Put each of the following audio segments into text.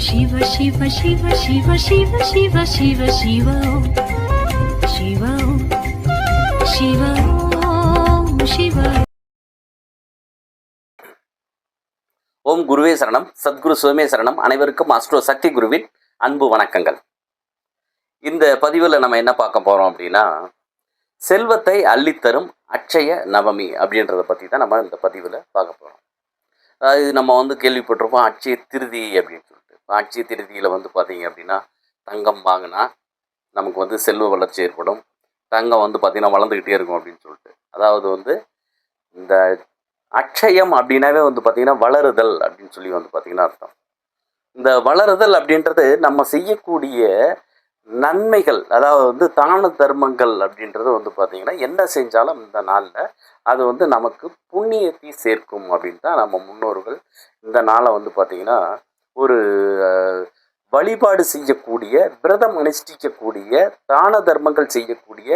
சிவ சிவ சிவ சிவ சிவ சிவ சிவ சிவோ சிவோ சிவோ சிவ ஓம் குருவே சரணம். சத்குரு சுவமே சரணம். அனைவருக்கும் அஸ்ட்ரோ சக்தி குருவின் அன்பு வணக்கங்கள். இந்த பதிவில் நம்ம என்ன பார்க்க போகிறோம் அப்படின்னா செல்வத்தை அள்ளித்தரும் அட்சய நவமி அப்படின்றத பற்றி தான் நம்ம இந்த பதிவில் பார்க்க போகிறோம் இது நம்ம வந்து கேள்விப்பட்டிருப்போம் அட்சய திருதி அப்படின்னு சொல்லி. இப்ப திருதியில் வந்து பார்த்தீங்க அப்படின்னா தங்கம் வாங்கினா நமக்கு வந்து செல்வ வளர்ச்சி ஏற்படும். தங்கம் வந்து பார்த்திங்கன்னா வளர்ந்துக்கிட்டே இருக்கும் அப்படின்னு சொல்லிட்டு. அதாவது வந்து இந்த அட்சயம் அப்படின்னாவே வந்து பார்த்திங்கன்னா வளருதல் அப்படின்னு சொல்லி வந்து பார்த்திங்கன்னா அர்த்தம். இந்த வளருதல் அப்படின்றது நம்ம செய்யக்கூடிய நன்மைகள் அதாவது வந்து தான தர்மங்கள் அப்படின்றது வந்து பார்த்திங்கன்னா என்ன செஞ்சாலும் இந்த நாளில் அது வந்து நமக்கு புண்ணியத்தை சேர்க்கும் அப்படின்னு தான் நம்ம முன்னோர்கள் இந்த நாளை வந்து பார்த்திங்கன்னா ஒரு வழிபாடு செய்யக்கூடிய விரதம் அனுஷ்டிக்கக்கூடிய தான தர்மங்கள் செய்யக்கூடிய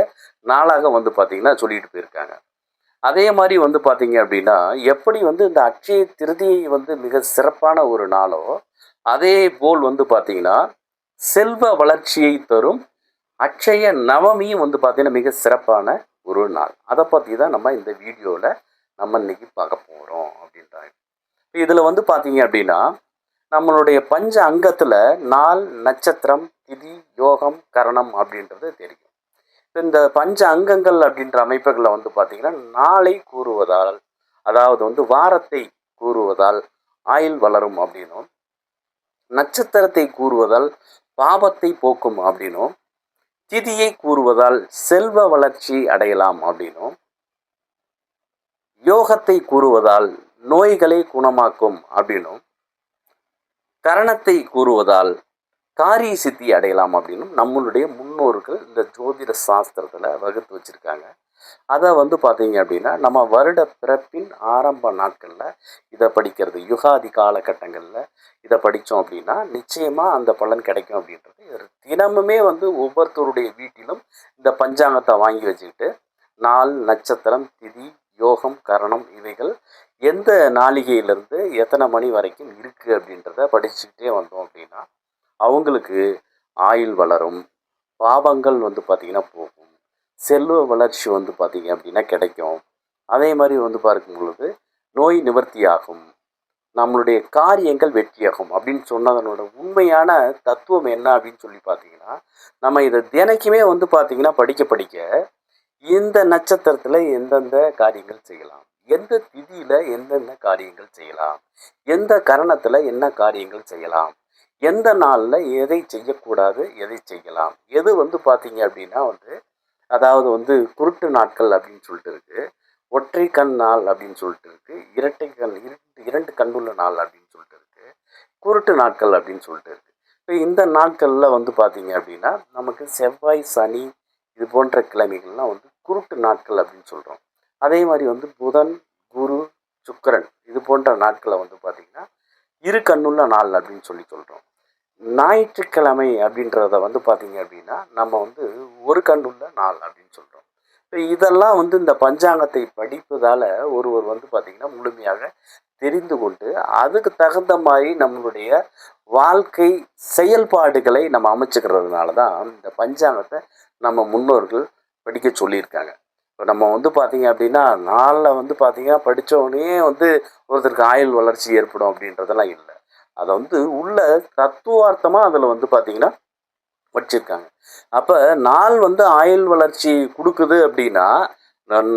நாளாக வந்து பார்த்திங்கன்னா சொல்லிட்டு போயிருக்காங்க. அதே மாதிரி வந்து பார்த்தீங்க அப்படின்னா எப்படி வந்து இந்த அக்ஷய திருதியை வந்து மிக சிறப்பான ஒரு நாளோ அதே போல் வந்து பார்த்தீங்கன்னா செல்வ வளர்ச்சியை தரும் அக்ஷய நவமியும் வந்து பார்த்தீங்கன்னா மிக சிறப்பான ஒரு நாள். அதை பற்றி தான் நம்ம இந்த வீடியோவில் நம்ம இன்னைக்கு பார்க்க போகிறோம் அப்படின்றாங்க. இதில் வந்து பார்த்தீங்க அப்படின்னா நம்மளுடைய பஞ்ச அங்கத்தில் நாள் நட்சத்திரம் திதி யோகம் கரணம் அப்படின்றது தெரியும். இந்த பஞ்ச அங்கங்கள் அப்படின்ற அமைப்புகளில் வந்து பார்த்திங்கன்னா நாளை கூறுவதால் அதாவது வந்து வாரத்தை கூறுவதால் ஆயுள் வளரும் அப்படின்னும் நட்சத்திரத்தை கூறுவதால் பாபத்தை போக்கும் அப்படின்னும் திதியை கூறுவதால் செல்வ வளர்ச்சி அடையலாம் அப்படின்னும் யோகத்தை கூறுவதால் நோய்களை குணமாக்கும் அப்படின்னும் கரணத்தை கூறுவதால் காரிய சித்தி அடையலாம் அப்படின்னு நம்மளுடைய முன்னோர்கள் இந்த ஜோதிட சாஸ்திரத்தில் வகுத்து வச்சுருக்காங்க. அதை வந்து பார்த்தீங்க அப்படின்னா நம்ம வருட பிறப்பின் ஆரம்ப நாட்களில் இதை படிக்கிறது யுகாதி காலகட்டங்களில் இதை படித்தோம் அப்படின்னா நிச்சயமாக அந்த பலன் கிடைக்கும் அப்படின்றது. தினமுமே வந்து ஒவ்வொருத்தருடைய வீட்டிலும் இந்த பஞ்சாங்கத்தை வாங்கி வச்சுக்கிட்டு நாள் நட்சத்திரம் திதி யோகம் கரணம் இவைகள் எந்த நாளிகையிலேருந்து எத்தனை மணி வரைக்கும் இருக்குது அப்படின்றத படிச்சுக்கிட்டே வந்தோம் அப்படின்னா அவங்களுக்கு ஆயுள் வளரும் பாவங்கள் வந்து பார்த்திங்கன்னா போகும் செல்வ வளர்ச்சி வந்து பார்த்திங்க அப்படின்னா கிடைக்கும். அதே மாதிரி வந்து பார்க்கும் பொழுது நோய் நிவர்த்தியாகும் நம்மளுடைய காரியங்கள் வெற்றியாகும் அப்படின்னு சொன்னதனோட உண்மையான தத்துவம் என்ன அப்படின்னு சொல்லி பார்த்தீங்கன்னா நம்ம இதை தினைக்குமே வந்து பார்த்திங்கன்னா படிக்க படிக்க இந்த நட்சத்திரத்தில் எந்தெந்த காரியங்கள் செய்யலாம்? எந்த திதியில் என்னென்ன காரியங்கள் செய்யலாம்? எந்த கரணத்தில் என்ன காரியங்கள் செய்யலாம்? எந்த நாளில் எதை செய்யக்கூடாது எதை செய்யலாம்? எது வந்து பார்த்தீங்க அப்படின்னா வந்து அதாவது வந்து குருட்டு நாட்கள் அப்படின்னு சொல்லிட்டு இருக்கு. ஒற்றை கண் நாள் அப்படின்னு சொல்லிட்டு இருக்கு. இரட்டை கண் இரண்டு இரண்டு கண்ணுள்ள நாள் அப்படின்னு சொல்லிட்டு இருக்கு. குருட்டு நாட்கள் அப்படின்னு சொல்லிட்டு இருக்கு. இப்போ இந்த நாட்களில் வந்து பார்த்தீங்க அப்படின்னா நமக்கு செவ்வாய் சனி இது போன்ற கிழமைகள்லாம் வந்து குருட்டு நாட்கள் அப்படின்னு சொல்கிறோம் அதே மாதிரி வந்து புதன் குரு சுக்கரன் இது போன்ற நாட்களை வந்து பார்த்திங்கன்னா இரு கண்ணுள்ள நாள் அப்படின்னு சொல்லி சொல்கிறோம் ஞாயிற்றுக்கிழமை அப்படின்றத வந்து பார்த்தீங்க அப்படின்னா நம்ம வந்து ஒரு கண்ணுள்ள நாள் அப்படின்னு சொல்கிறோம் இப்போ இதெல்லாம் வந்து இந்த பஞ்சாங்கத்தை படிப்பதால் ஒருவர் வந்து பார்த்திங்கன்னா முழுமையாக தெரிந்து கொண்டு அதுக்கு தகுந்த மாதிரி நம்மளுடைய வாழ்க்கை செயல்பாடுகளை நம்ம அமைச்சுக்கிறதுனால தான் இந்த பஞ்சாங்கத்தை நம்ம முன்னோர்கள் படிக்க சொல்லியிருக்காங்க. நம்ம வந்து பார்த்தீங்க அப்படின்னா நாளில் வந்து பார்த்தீங்கன்னா படிச்ச வந்து ஒருத்தருக்கு ஆயுள் வளர்ச்சி ஏற்படும் அப்படின்றதெல்லாம் இல்லை. அதை வந்து உள்ள தத்துவார்த்தமாக அதில் வந்து பார்த்தீங்கன்னா வச்சிருக்காங்க. அப்போ நாள் வந்து ஆயுள் வளர்ச்சி கொடுக்குது அப்படின்னா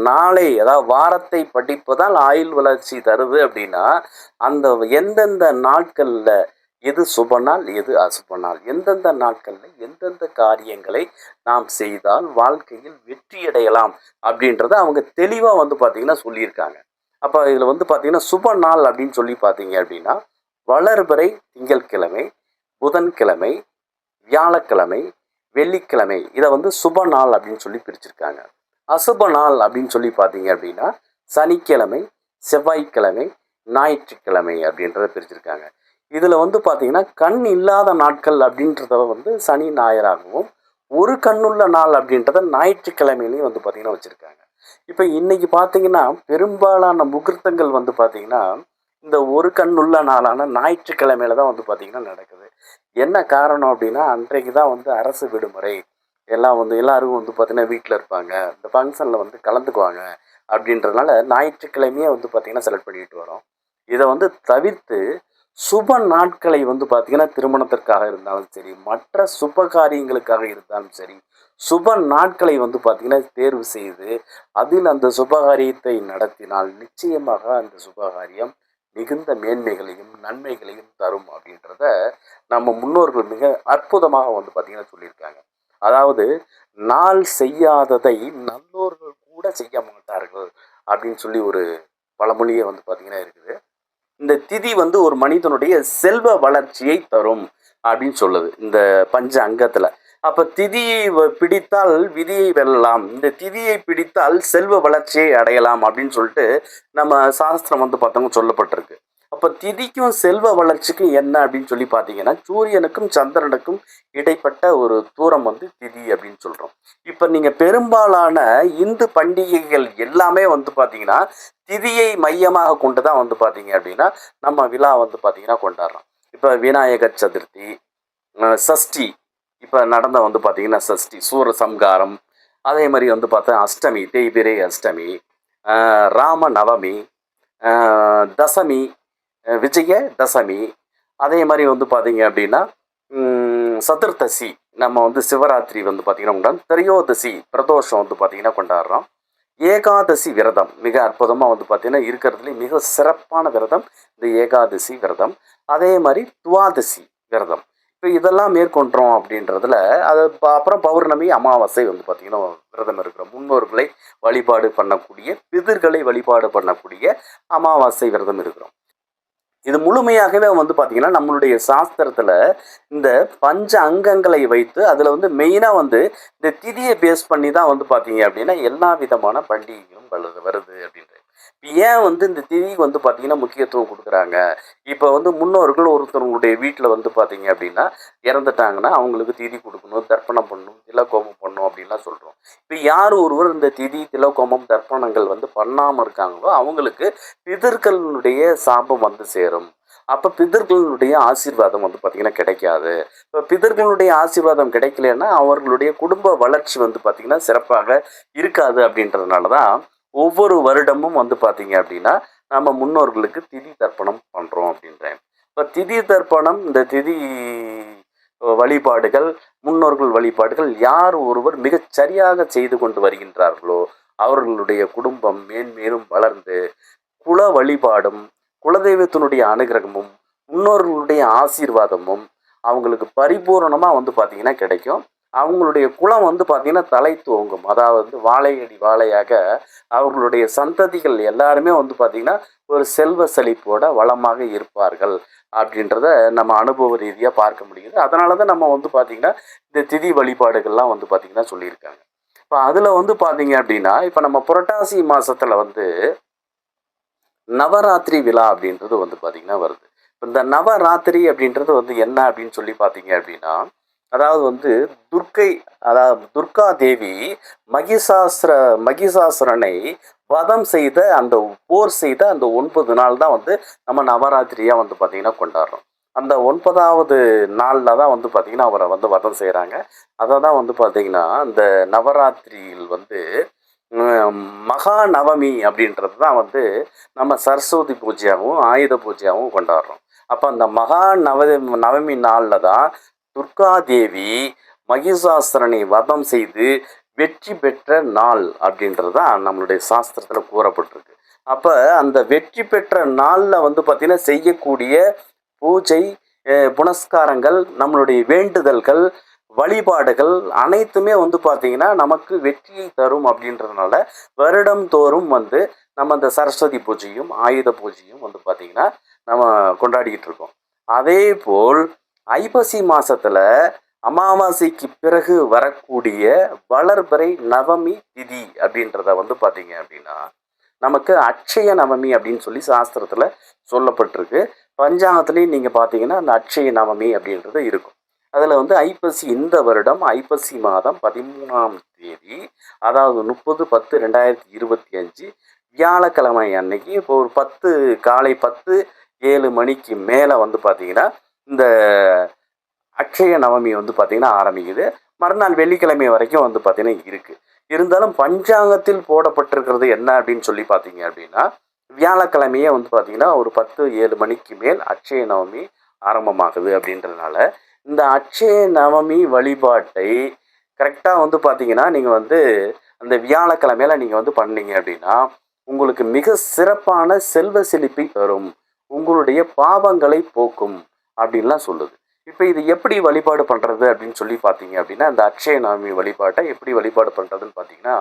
நாளை அதாவது வாரத்தை படிப்பதால் ஆயுள் வளர்ச்சி தருது அப்படின்னா அந்த எந்தெந்த நாட்களில் எது சுப நாள் எது அசுப நாள் எந்தெந்த நாட்களில் எந்தெந்த காரியங்களை நாம் செய்தால் வாழ்க்கையில் வெற்றி அடையலாம் அப்படின்றத அவங்க தெளிவாக வந்து பார்த்திங்கன்னா சொல்லியிருக்காங்க. அப்போ இதில் வந்து பார்த்திங்கன்னா சுப நாள் அப்படின்னு சொல்லி பார்த்தீங்க அப்படின்னா வளர்பிறை திங்கட்கிழமை புதன்கிழமை வியாழக்கிழமை வெள்ளிக்கிழமை இதை வந்து சுப நாள் அப்படின்னு சொல்லி பிரிச்சிருக்காங்க. அசுப நாள் அப்படின்னு சொல்லி பார்த்தீங்க அப்படின்னா சனிக்கிழமை செவ்வாய்க்கிழமை ஞாயிற்றுக்கிழமை அப்படின்றத பிரிச்சிருக்காங்க. இதில் வந்து பார்த்தீங்கன்னா கண் இல்லாத நாட்கள் அப்படின்றத வந்து சனி ஞாயிறாகவும் ஒரு கண்ணுள்ள நாள் அப்படின்றத ஞாயிற்றுக்கிழமையிலையும் வந்து பார்த்திங்கன்னா வச்சுருக்காங்க. இப்போ இன்னைக்கு பார்த்தீங்கன்னா பெரும்பாலான முகூர்த்தங்கள் வந்து பார்த்தீங்கன்னா இந்த ஒரு கண்ணுள்ள நாளான ஞாயிற்றுக்கிழமையில தான் வந்து பார்த்திங்கன்னா நடக்குது. என்ன காரணம் அப்படின்னா அன்றைக்கு தான் வந்து அரசு விடுமுறை. எல்லாம் வந்து எல்லாருக்கும் வந்து பார்த்திங்கன்னா வீட்டில் இருப்பாங்க. இந்த ஃபங்க்ஷனில் வந்து கலந்துக்குவாங்க அப்படின்றதுனால ஞாயிற்றுக்கிழமையே வந்து பார்த்திங்கன்னா செலக்ட் பண்ணிட்டு வரோம். இதை வந்து தவிர்த்து சுப நாட்களை வந்து பார்த்திங்கன்னா திருமணத்திற்காக இருந்தாலும் சரி மற்ற சுப காரியங்களுக்காக இருந்தாலும் சரி சுப நாட்களை வந்து பார்த்திங்கன்னா தேர்வு செய்து அதில் அந்த சுபகாரியத்தை நடத்தினால் நிச்சயமாக அந்த சுபகாரியம் மிகுந்த மேன்மைகளையும் நன்மைகளையும் தரும் அப்படின்றத நம்ம முன்னோர்கள் மிக அற்புதமாக வந்து பார்த்திங்கன்னா சொல்லியிருக்காங்க. அதாவது நாள் செய்யாததை நல்லோர்கள் கூட செய்ய மாட்டார்கள் அப்படின்னு சொல்லி ஒரு பழமொழியே வந்து பார்த்திங்கன்னா இருக்குது. திதி வந்து ஒரு மனிதனுடைய செல்வ வளர்ச்சியை தரும் அப்படின்னு சொல்லுது இந்த பஞ்ச அங்கத்தில். அப்போ திதியை வ- பிடித்தால் விதியை வெல்லலாம். இந்த திதியை பிடித்தால் செல்வ வளர்ச்சியை அடையலாம் அப்படின்னு சொல்லிட்டு நம்ம சாஸ்திரம் வந்து பார்த்தவங்க சொல்லப்பட்டிருக்கு. திதிக்கும் செல்வ வளர்ச்சிக்கும் என்ன அப்படின்னு சொல்லி பார்த்தீங்கன்னா சூரியனுக்கும் சந்திரனுக்கும் இடைப்பட்ட ஒரு தூரம் வந்து திதி அப்படின்னு சொல்கிறோம் இப்போ நீங்கள் பெரும்பாலான இந்து பண்டிகைகள் எல்லாமே வந்து பார்த்தீங்கன்னா திதியை மையமாக கொண்டு தான் வந்து பார்த்தீங்க அப்படின்னா நம்ம விழா வந்து பார்த்தீங்கன்னா கொண்டாடுறோம். இப்போ விநாயகர் சதுர்த்தி சஷ்டி இப்போ நடந்த வந்து பார்த்தீங்கன்னா சஷ்டி சூர சம்காரம் அதே மாதிரி வந்து பார்த்தா அஷ்டமி தேய்பிரை அஷ்டமி ராம நவமி தசமி விஜய தசமி. அதே மாதிரி வந்து பார்த்தீங்க அப்படின்னா சதுர்த்தசி நம்ம வந்து சிவராத்திரி வந்து பார்த்தீங்கன்னா கொண்டாடுறோம் திரையோதசி பிரதோஷம் வந்து பார்த்தீங்கன்னா கொண்டாடுறோம். ஏகாதசி விரதம் மிக அற்புதமாக வந்து பார்த்தீங்கன்னா இருக்கிறதுலே மிக சிறப்பான விரதம் இந்த ஏகாதசி விரதம். அதே மாதிரி துவாதசி விரதம். இப்போ இதெல்லாம் மேற்கொண்டோம் அப்படின்றதுல அது அப்புறம் பௌர்ணமி அமாவாசை வந்து பார்த்திங்கன்னா விரதம் இருக்கிற முன்னோர்களை வழிபாடு பண்ணக்கூடிய பிதிர்களை வழிபாடு பண்ணக்கூடிய அமாவாசை விரதம் இருக்கிறோம். இது முழுமையாகவே வந்து பார்த்திங்கன்னா நம்மளுடைய சாஸ்திரத்தில் இந்த பஞ்ச அங்கங்களை வைத்து அதில் வந்து மெயினாக வந்து இந்த திதியை பேஸ் பண்ணி தான் வந்து பார்த்தீங்க அப்படின்னா எல்லா விதமான பண்டிகையும் வருது வருது அப்படின்னு ஏன் வந்து இந்த திதிக்கு வந்து பார்த்தீங்கன்னா முக்கியத்துவம் கொடுக்குறாங்க? இப்போ வந்து முன்னோர்கள் ஒருத்தவங்களுடைய வீட்டில் வந்து பார்த்தீங்க அப்படின்னா இறந்துட்டாங்கன்னா அவங்களுக்கு திதி கொடுக்கணும் தர்ப்பணம் பண்ணணும் திலக்கோமம் பண்ணணும் அப்படின்லாம் சொல்கிறோம் இப்போ யார் ஒருவர் இந்த திதி திலக்கோமம் தர்ப்பணங்கள் வந்து பண்ணாமல் இருக்காங்களோ அவங்களுக்கு பிதர்களுடைய சாபம் வந்து சேரும். அப்போ பிதர்களுடைய ஆசீர்வாதம் வந்து பார்த்திங்கன்னா கிடைக்காது. இப்போ பிதர்களுடைய ஆசீர்வாதம் கிடைக்கலன்னா அவர்களுடைய குடும்ப வளர்ச்சி வந்து பார்த்திங்கன்னா சிறப்பாக இருக்காது அப்படின்றதுனால தான் ஒவ்வொரு வருடமும் வந்து பார்த்தீங்க அப்படின்னா நம்ம முன்னோர்களுக்கு திதி தர்ப்பணம் பண்ணுறோம் அப்படின்றேன். இப்போ திதி தர்ப்பணம் இந்த திதி வழிபாடுகள் முன்னோர்கள் வழிபாடுகள் யார் ஒருவர் மிகச் சரியாக செய்து கொண்டு வருகின்றார்களோ அவர்களுடைய குடும்பம் மேன்மேலும் வளர்ந்து குல வழிபாடும் குலதெய்வத்தினுடைய அனுகிரகமும் முன்னோர்களுடைய ஆசீர்வாதமும் அவங்களுக்கு பரிபூரணமாக வந்து பார்த்திங்கன்னா கிடைக்கும். அவங்களுடைய குலம் வந்து பார்த்திங்கன்னா தலை துவங்கும். அதாவது வந்து வாழையடி வாழையாக அவர்களுடைய சந்ததிகள் எல்லாருமே வந்து பார்த்திங்கன்னா ஒரு செல்வ செழிப்போட வளமாக இருப்பார்கள் அப்படின்றத நம்ம அனுபவ ரீதியாக பார்க்க முடியுது. அதனால தான் நம்ம வந்து பார்த்திங்கன்னா இந்த திதி வழிபாடுகள்லாம் வந்து பார்த்திங்கன்னா சொல்லியிருக்காங்க. இப்போ அதில் வந்து பார்த்திங்க அப்படின்னா இப்போ நம்ம புரட்டாசி மாதத்தில் வந்து நவராத்திரி விழா அப்படின்றது வந்து பார்த்திங்கன்னா வருது. இந்த நவராத்திரி அப்படின்றது வந்து என்ன அப்படின்னு சொல்லி பார்த்தீங்க அப்படின்னா அதாவது வந்து துர்க்கை அதாவது துர்கா தேவி மகிஷாசுர மகிஷாசுரனை வதம் செய்த அந்த போர் செய்த அந்த ஒன்பது நாள் தான் வந்து நம்ம நவராத்திரியாக வந்து பார்த்திங்கன்னா கொண்டாடுறோம். அந்த ஒன்பதாவது நாளில் தான் வந்து பார்த்திங்கன்னா அவரை வந்து வதம் செய்கிறாங்க அதை தான் வந்து பார்த்திங்கன்னா இந்த நவராத்திரியில் வந்து மகா நவமி அப்படின்றது தான் வந்து நம்ம சரஸ்வதி பூஜையாகவும் ஆயுத பூஜையாகவும் கொண்டாடுறோம். அப்போ அந்த மகா நவ நவமி நாளில் தான் துர்காதேவி மகிஷாசுரனை வதம் செய்து வெற்றி பெற்ற நாள் அப்படின்றது தான் நம்மளுடைய சாஸ்திரத்தில் கூறப்பட்டிருக்கு. அப்போ அந்த வெற்றி பெற்ற நாளில் வந்து பார்த்திங்கன்னா செய்யக்கூடிய பூஜை புனஸ்காரங்கள் நம்மளுடைய வேண்டுதல்கள் வழிபாடுகள் அனைத்துமே வந்து பார்த்திங்கன்னா நமக்கு வெற்றியை தரும் அப்படின்றதுனால வருடம் தோறும் வந்து நம்ம அந்த சரஸ்வதி பூஜையும் ஆயுத பூஜையும் வந்து பார்த்திங்கன்னா நம்ம கொண்டாடிக்கிட்டு இருக்கோம். அதே போல் ஐப்பசி மாசத்துல அமாவாசைக்கு பிறகு வரக்கூடிய வளர்பிறை நவமி திதி அப்படின்றத வந்து பார்த்தீங்க அப்படின்னா நமக்கு அட்சய நவமி அப்படின்னு சொல்லி சாஸ்திரத்தில் சொல்லப்பட்டிருக்கு. பஞ்சாங்கத்துலேயும் நீங்கள் பார்த்தீங்கன்னா அந்த அட்சய நவமி அப்படின்றது இருக்கும். அதில் வந்து ஐப்பசி இந்த வருடம் ஐப்பசி மாதம் பதிமூணாம் தேதி அதாவது முப்பது பத்து ரெண்டாயிரத்தி இருபத்தி அஞ்சு வியாழக்கிழமை அன்னைக்கு இப்போ ஒரு பத்து காலை பத்து ஏழு மணிக்கு மேலே வந்து பார்த்தீங்கன்னா இந்த அக்ஷய நவமி வந்து பார்த்திங்கன்னா ஆரம்பிக்குது. மறுநாள் வெள்ளிக்கிழமை வரைக்கும் வந்து பார்த்திங்கன்னா இருக்குது இருந்தாலும் பஞ்சாங்கத்தில் போடப்பட்டிருக்கிறது என்ன அப்படின்னு சொல்லி பார்த்தீங்க அப்படின்னா வியாழக்கிழமையே வந்து பார்த்திங்கன்னா ஒரு பத்து ஏழு மணிக்கு மேல் அக்ஷய நவமி ஆரம்பமாகுது அப்படின்றதுனால இந்த அக்ஷய நவமி வழிபாட்டை கரெக்டாக வந்து பார்த்தீங்கன்னா நீங்கள் வந்து அந்த வியாழக்கிழமையில நீங்கள் வந்து பண்ணீங்க அப்படின்னா உங்களுக்கு மிக சிறப்பான செல்வ செழிப்பை தரும். உங்களுடைய பாவங்களை போக்கும். அப்படின்லாம் சொல்லுது. இப்போ இது எப்படி வழிபாடு பண்ணுறது அப்படின்னு சொல்லி பார்த்தீங்க அப்படின்னா இந்த அக்ஷய நவமி வழிபாட்டை எப்படி வழிபாடு பண்ணுறதுன்னு பார்த்தீங்கன்னா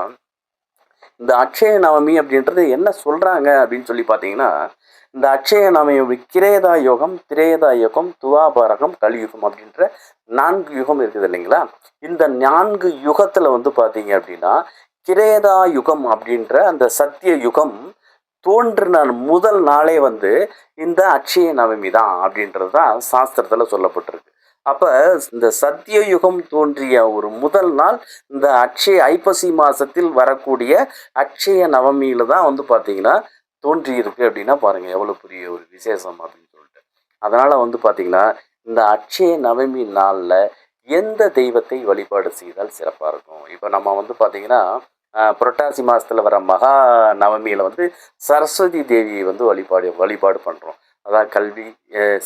இந்த அக்ஷய நவமி அப்படின்றது என்ன சொல்கிறாங்க அப்படின்னு சொல்லி பார்த்தீங்கன்னா இந்த அக்ஷய நவமி கிரேதா யுகம் திரேதா யுகம் துவாபாரகம் கலியுகம் அப்படின்ற நான்கு யுகம் இருக்குது இல்லைங்களா? இந்த நான்கு யுகத்தில் வந்து பார்த்தீங்க அப்படின்னா கிரேதா யுகம் அப்படின்ற அந்த சத்திய யுகம் தோன்றின முதல் நாளே வந்து இந்த அக்ஷய நவமி தான் அப்படின்றது தான் சாஸ்திரத்தில் சொல்லப்பட்டிருக்கு. அப்போ இந்த சத்திய யுகம் தோன்றிய ஒரு முதல் நாள் இந்த அக்ஷய ஐப்பசி மாதத்தில் வரக்கூடிய அக்ஷய நவமியில் தான் வந்து பார்த்தீங்கன்னா தோன்றியிருக்கு அப்படின்னா பாருங்கள் எவ்வளோ பெரிய ஒரு விசேஷம் அப்படின்னு சொல்லிட்டு. அதனால் வந்து பார்த்தீங்கன்னா இந்த அக்ஷய நவமி நாளில் எந்த தெய்வத்தை வழிபாடு செய்தால் சிறப்பாக இருக்கும்? இப்போ நம்ம வந்து பார்த்தீங்கன்னா புரட்டாசி மாதத்தில் வர மகா நவமியில் வந்து சரஸ்வதி தேவியை வந்து வழிபாடு வழிபாடு பண்ணுறோம் அதான் கல்வி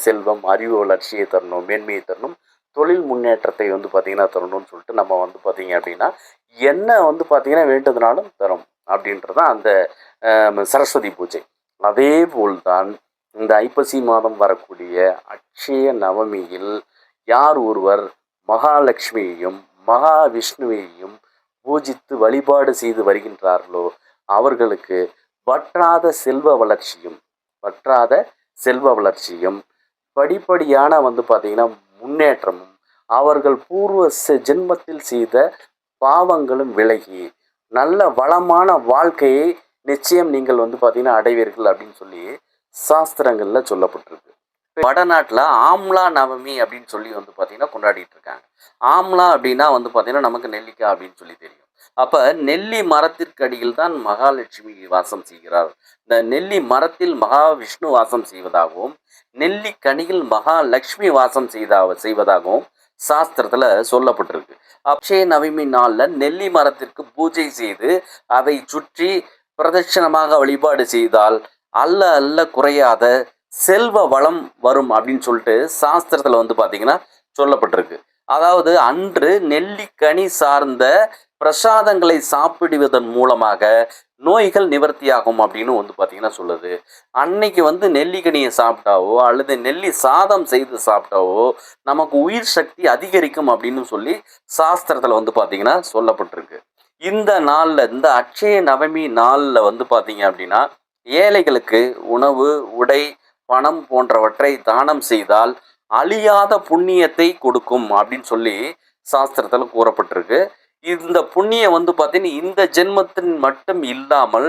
செல்வம் அறிவு வளர்ச்சியை தரணும் மேன்மையை தரணும் தொழில் முன்னேற்றத்தை வந்து பார்த்திங்கன்னா தரணும்னு சொல்லிட்டு நம்ம வந்து பார்த்திங்க அப்படின்னா என்ன வந்து பார்த்திங்கன்னா வேண்டுதுனாலும் தரும் அப்படின்றது தான் அந்த சரஸ்வதி பூஜை. அதே போல்தான் இந்த ஐப்பசி மாதம் வரக்கூடிய அக்ஷய நவமியில் யார் ஒருவர் மகாலட்சுமியையும் மகாவிஷ்ணுவையும் பூஜித்து வழிபாடு செய்து வருகின்றார்களோ அவர்களுக்கு வற்றாத செல்வ வளர்ச்சியும் வற்றாத செல்வ வளர்ச்சியும் படிப்படியான வந்து பார்த்திங்கன்னா முன்னேற்றமும் அவர்கள் பூர்வ செ- ஜென்மத்தில் செய்த பாவங்களும் விலகி நல்ல வளமான வாழ்க்கையை நிச்சயம் நீங்கள் வந்து பார்த்தீங்கன்னா அடைவீர்கள் அப்படின்னு சொல்லி சாஸ்திரங்களில் சொல்லப்பட்டிருக்கு. வடநாட்டில் ஆம்லா நவமி அப்படின்னு சொல்லி வந்து பார்த்திங்கன்னா கொண்டாடிட்டு இருக்காங்க. ஆம்லா அப்படின்னா வந்து பார்த்திங்கன்னா நமக்கு நெல்லிக்காய் அப்படின்னு சொல்லி தெரியும். அப்போ நெல்லி மரத்திற்கு அடியில் தான் மகாலட்சுமி வாசம் செய்கிறார் இந்த நெல்லி மரத்தில் மகாவிஷ்ணு வாசம் செய்வதாகவும் நெல்லி கனியில் மகாலட்சுமி வாசம் செய்தா செய்வதாகவும் சாஸ்திரத்தில் சொல்லப்பட்டிருக்கு. அக்ஷய நவமி நாளில் நெல்லி மரத்திற்கு பூஜை செய்து அதை சுற்றி பிரதட்சணமாக வழிபாடு செய்தால் அல்ல அல்ல குறையாத செல்வ வளம் வரும் அப்படின்னு சொல்லிட்டு சாஸ்திரத்தில் வந்து பார்த்தீங்கன்னா சொல்லப்பட்டிருக்கு. அதாவது அன்று நெல்லிக்கனி சார்ந்த பிரசாதங்களை சாப்பிடுவதன் மூலமாக நோய்கள் நிவர்த்தியாகும் அப்படின்னு வந்து பார்த்தீங்கன்னா சொல்லுது. அன்னைக்கு வந்து நெல்லிக்கனியை சாப்பிட்டாவோ அல்லது நெல்லி சாதம் செய்து சாப்பிட்டாவோ நமக்கு உயிர் சக்தி அதிகரிக்கும் அப்படின்னு சொல்லி சாஸ்திரத்தில் வந்து பார்த்தீங்கன்னா சொல்லப்பட்டிருக்கு. இந்த நாளில் இந்த அட்சய நவமி நாளில் வந்து பார்த்தீங்க அப்படின்னா ஏழைகளுக்கு உணவு உடை பணம் போன்றவற்றை தானம் செய்தால் அழியாத புண்ணியத்தை கொடுக்கும் அப்படின்னு சொல்லி சாஸ்திரத்தில் கூறப்பட்டிருக்கு. இந்த புண்ணியம் வந்து பார்த்தீங்கன்னா இந்த ஜென்மத்தின் மட்டும் இல்லாமல்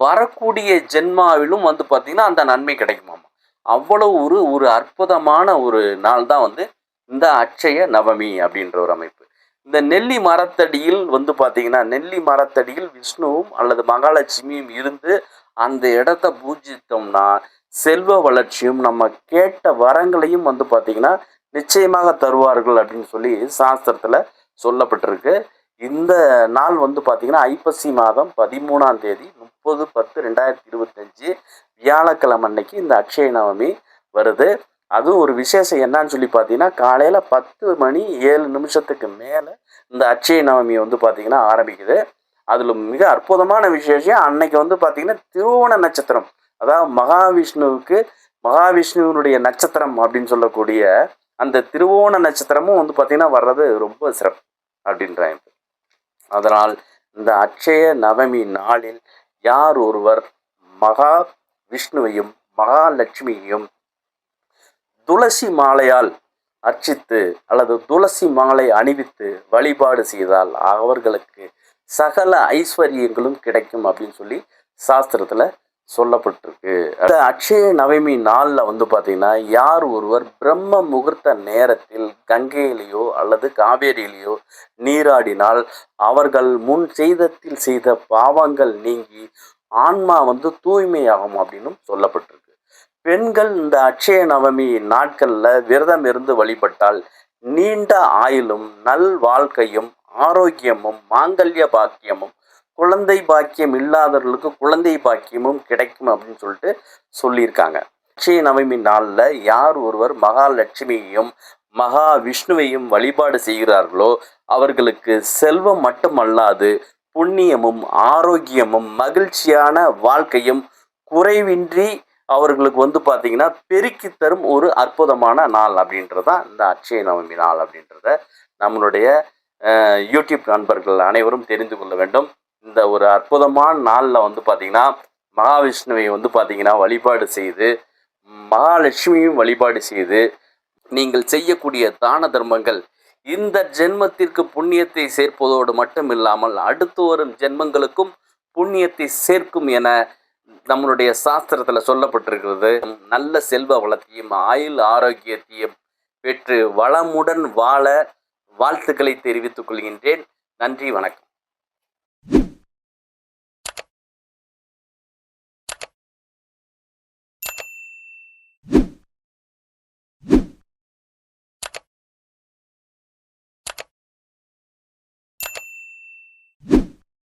வரக்கூடிய ஜென்மாவிலும் வந்து பார்த்தீங்கன்னா அந்த நன்மை கிடைக்குமாம்? அவ்வளவு ஒரு ஒரு அற்புதமான ஒரு நாள் தான் வந்து இந்த அட்சய நவமி அப்படின்ற ஒரு அமைப்பு. இந்த நெல்லி மரத்தடியில் வந்து பார்த்தீங்கன்னா நெல்லி மரத்தடியில் விஷ்ணுவும் அல்லது மகாலட்சுமியும் இருந்து அந்த இடத்த பூஜித்தோம்னா செல்வ வளர்ச்சியும் நம்ம கேட்ட வரங்களையும் வந்து பார்த்தீங்கன்னா நிச்சயமாக தருவார்கள் அப்படின்னு சொல்லி சாஸ்திரத்தில் சொல்லப்பட்டிருக்கு. இந்த நாள் வந்து பார்த்தீங்கன்னா ஐப்பசி மாதம் பதிமூணாம் தேதி முப்பது பத்து ரெண்டாயிரத்தி இருபத்தஞ்சி வியாழக்கிழமை அன்னைக்கு இந்த அக்ஷய நவமி வருது. அதுவும் ஒரு விசேஷம் என்னன்னு சொல்லி பார்த்தீங்கன்னா காலையில் பத்து மணி ஏழு நிமிஷத்துக்கு மேலே இந்த அக்ஷய நவமி வந்து பார்த்தீங்கன்னா ஆரம்பிக்குது. அதில் மிக அற்புதமான விசேஷம் அன்னைக்கு வந்து பார்த்தீங்கன்னா திருவோண நட்சத்திரம். அதாவது மகாவிஷ்ணுவுக்கு மகாவிஷ்ணுவினுடைய நட்சத்திரம் அப்படின்னு சொல்லக்கூடிய அந்த திருவோண நட்சத்திரமும் வந்து பார்த்தீங்கன்னா வர்றது ரொம்ப சிறப்பு அப்படின்றாங்க. அதனால் இந்த அட்சய நவமி நாளில் யார் ஒருவர் மகா விஷ்ணுவையும் மகாலட்சுமியையும் துளசி மாலையால் அர்ச்சித்து அல்லது துளசி மாலை அணிவித்து வழிபாடு செய்தால் அவர்களுக்கு சகல ஐஸ்வர்யங்களும் கிடைக்கும் அப்படின்னு சொல்லி சாஸ்திரத்தில் சொல்லப்பட்டிருக்கு. இந்த அக்ஷய நவமி நாளில் வந்து பார்த்தீங்கன்னா யார் ஒருவர் பிரம்ம முகூர்த்த நேரத்தில் கங்கையிலேயோ அல்லது காவேரியிலேயோ நீராடினால் அவர்கள் முன் செய்தத்தில் செய்த பாவங்கள் நீங்கி ஆன்மா வந்து தூய்மையாகும் அப்படின்னும் சொல்லப்பட்டிருக்கு. பெண்கள் இந்த அக்ஷய நவமி நாட்களில் விரதம் இருந்து வழிபட்டால் நீண்ட ஆயுளும் நல் வாழ்க்கையும் ஆரோக்கியமும் மாங்கல்ய பாக்கியமும் குழந்தை பாக்கியம் இல்லாதவர்களுக்கு குழந்தை பாக்கியமும் கிடைக்கும் அப்படின்னு சொல்லிட்டு சொல்லியிருக்காங்க. அட்சய நவமி நாளில் யார் ஒருவர் மகாலட்சுமியையும் மகா விஷ்ணுவையும் வழிபாடு செய்கிறார்களோ அவர்களுக்கு செல்வம் மட்டுமல்லாது புண்ணியமும் ஆரோக்கியமும் மகிழ்ச்சியான வாழ்க்கையும் குறைவின்றி அவர்களுக்கு வந்து பார்த்தீங்கன்னா பெருக்கி தரும் ஒரு அற்புதமான நாள் அப்படின்றது தான் இந்த அட்சய நவமி நாள் அப்படின்றத நம்மளுடைய யூடியூப் நண்பர்கள் அனைவரும் தெரிந்து கொள்ள வேண்டும். இந்த ஒரு அற்புதமான நாளில் வந்து பார்த்தீங்கன்னா மகாவிஷ்ணுவை வந்து பார்த்தீங்கன்னா வழிபாடு செய்து மகாலட்சுமியும் வழிபாடு செய்து நீங்கள் செய்யக்கூடிய தான தர்மங்கள் இந்த ஜென்மத்திற்கு புண்ணியத்தை சேர்ப்பதோடு மட்டும் இல்லாமல் அடுத்து வரும் ஜென்மங்களுக்கும் புண்ணியத்தை சேர்க்கும் என நம்மளுடைய சாஸ்திரத்தில் சொல்லப்பட்டிருக்கிறது. நல்ல செல்வ வளத்தையும் ஆயுள் ஆரோக்கியத்தையும் பெற்று வளமுடன் வாழ வாழ்த்துக்களை தெரிவித்துக் கொள்கின்றேன். நன்றி வணக்கம்.